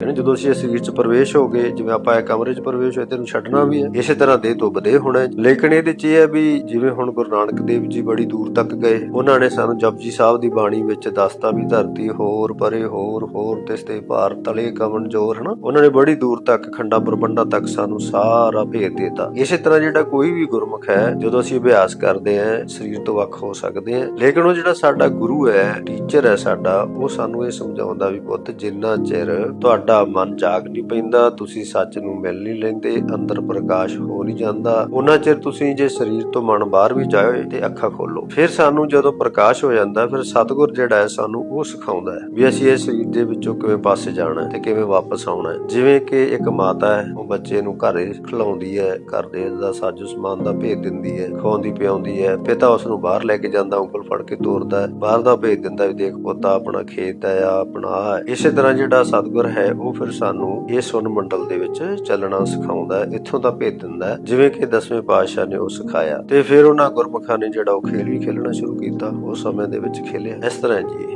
ਯਾਨੀ ਜਦੋਂ ਅਸੀਂ ਇਸ ਸਰੀਰ 'ਚ ਪ੍ਰਵੇਸ਼ ਹੋ ਗਏ, ਜਿਵੇਂ ਆਪਾਂ ਇਹ ਕਮਰੇ 'ਚ ਪ੍ਰਵੇਸ਼ ਹੋਏ, ਤੈਨੂੰ ਛੱਡਣਾ ਵੀ ਹੈ। ਇਸੇ ਤਰ੍ਹਾਂ ਦੇਹ ਤੋਂ ਬਦੇ ਹੋਣਾ ਲੇਕਿਨ ਇਹਦੇ 'ਚ ਇਹ ਹੈ ਵੀ ਜਿਵੇਂ ਹੁਣ ਗੁਰੂ ਨਾਨਕ ਦੇਵ ਜੀ ਬੜੀ ਦੂਰ ਤੱਕ ਗਏ, ਉਹਨਾਂ ਨੇ ਸਾਨੂੰ ਜਪਜੀ ਸਾਹਿਬ ਦੀ ਬਾਣੀ ਵਿੱਚ ਦੱਸਤਾ ਵੀ ਧਰਤੀ ਹੋਰ ਪਰੇ, ਹੋਰ ਹੋਰ ਤਿਸ ਤੇ ਭਾਰ, ਤਲੇ ਕਵਨ ਜੋਰ, ਹਨਾ? ਉਹਨਾਂ ਨੇ ਬੜੀ ਦੂਰ ਤੱਕ, ਖੰਡਾ ਬ੍ਰਹਮੰਡਾ ਤੱਕ ਸਾਨੂੰ ਸਾਰਾ ਭੇਦ ਦਿੱਤਾ। ਇਸੇ ਤਰ੍ਹਾਂ ਜਿਹੜਾ ਕੋਈ ਵੀ ਗੁਰਮੁਖ ਹੈ, ਜਦੋਂ ਅਸੀਂ ਅਭਿਆਸ ਕਰਦੇ ਹਾਂ, ਸਰੀਰ ਤੋਂ ਵੱਖ ਹੋ ਸਕਦੇ ਹਾਂ, ਲੇਕਿਨ ਉਹ ਜਿਹੜਾ ਸਾਡਾ ਗੁਰੂ ਹੈ ਟੀਚਰ ਹੈ ਸਾਡਾ, ਉਹ ਸਾਨੂੰ ਇਹ ਸਮਝਾਉਂਦਾ ਵੀ ਪੁੱਤ, ਜਿੰਨਾ ਚਿਰ ਤੁਹਾਡਾ ਮਨ ਜਾਗ ਨਹੀਂ ਪੈਂਦਾ, ਤੁਸੀਂ ਸੱਚ ਨੂੰ ਮਿਲ ਨਹੀਂ ਲੈਂਦੇ, ਅੰਦਰ ਪ੍ਰਕਾਸ਼ ਹੋ ਨਹੀਂ ਜਾਂਦਾ। ਉਹਨਾਂ ਚਿਰ ਤੁਸੀਂ ਜੇ ਸਰੀਰ ਤੋਂ ਮਨ ਬਾਹਰ ਵੀ ਜਾਇਓ ਤੇ ਅੱਖਾਂ ਖੋਲੋ। ਫਿਰ ਸਾਨੂੰ ਜਦੋਂ ਪ੍ਰਕਾਸ਼ ਹੋ ਜਾਂਦਾ, ਫਿਰ ਸਤਿਗੁਰ ਜਿਹੜਾ ਹੈ ਸਾਨੂੰ ਉਹ ਸਿਖਾਉਂਦਾ ਹੈ ਵੀ ਅਸੀਂ ਇਸ ਸਰੀਰ ਦੇ ਵਿੱਚੋਂ ਕਿਵੇਂ ਪਾਸੇ ਜਾਣਾ ਹੈ ਤੇ ਕਿਵੇਂ ਵਾਪਸ ਆਉਣਾ ਹੈ। ਜਿਵੇਂ ਕਿ ਇੱਕ ਮਾਤਾ ਹੈ, ਉਹ ਬੱਚੇ ਨੂੰ ਘਰੇ ਖਿਲਾਉਂਦੀ ਹੈ, ਘਰ ਦੇ ਦਾ ਸਾਜੋ ਸਮਾਨ ਦਾ ਭੇਜ ਦਿੰਦੀ ਹੈ, ਖਵਾਉਂਦੀ ਪਿਆਉਂਦੀ ਹੈ ਪਿਤਾ ਉਸ ਨੂੰ ਬਾਹਰ ਲੈ ਕੇ ਜਾਂਦਾ, ਉਂਗਲ ਫੜ ਕੇ ਤੋਰਦਾ ਹੈ, ਬਾਹਰ ਦਾ ਭੇਜ ਦਿੰਦਾ ਵੀ ਦੇਖ ਪੁੱਤ, ਆਪਣਾ ਖੇਤ ਹੈ ਆ ਆਪਣਾ ਆਹ ਇਸੇ ਤਰ੍ਹਾਂ ਜਿਹੜਾ ਸਤਿਗੁਰ ਹੈ ਉਹ ਫਿਰ ਸਾਨੂੰ ਇਹ ਸੁਨ ਮੰਡਲ ਦੇ ਵਿੱਚ ਚੱਲਣਾ ਸਿਖਾਉਂਦਾ ਇੱਥੋਂ ਦਾ ਭੇਜ ਦਿੰਦਾ ਜਿਵੇਂ ਕਿ ਦਸਵੇਂ ਪਾਤਸ਼ਾਹ ਨੇ ਉਹ ਸਿਖਾਇਆ। ਤੇ ਫਿਰ ਉਹਨਾਂ ਗੁਰਮੁਖਾਂ ਨੇ ਜਿਹੜਾ ਉਹ ਖੇਲ ਵੀ ਖੇਲਣਾ ਸ਼ੁਰੂ ਕੀਤਾ ਉਸ ਸਮੇਂ ਦੇ ਵਿੱਚ ਖੇਲਿਆ। ਇਸ ਤਰ੍ਹਾਂ ਜੀ।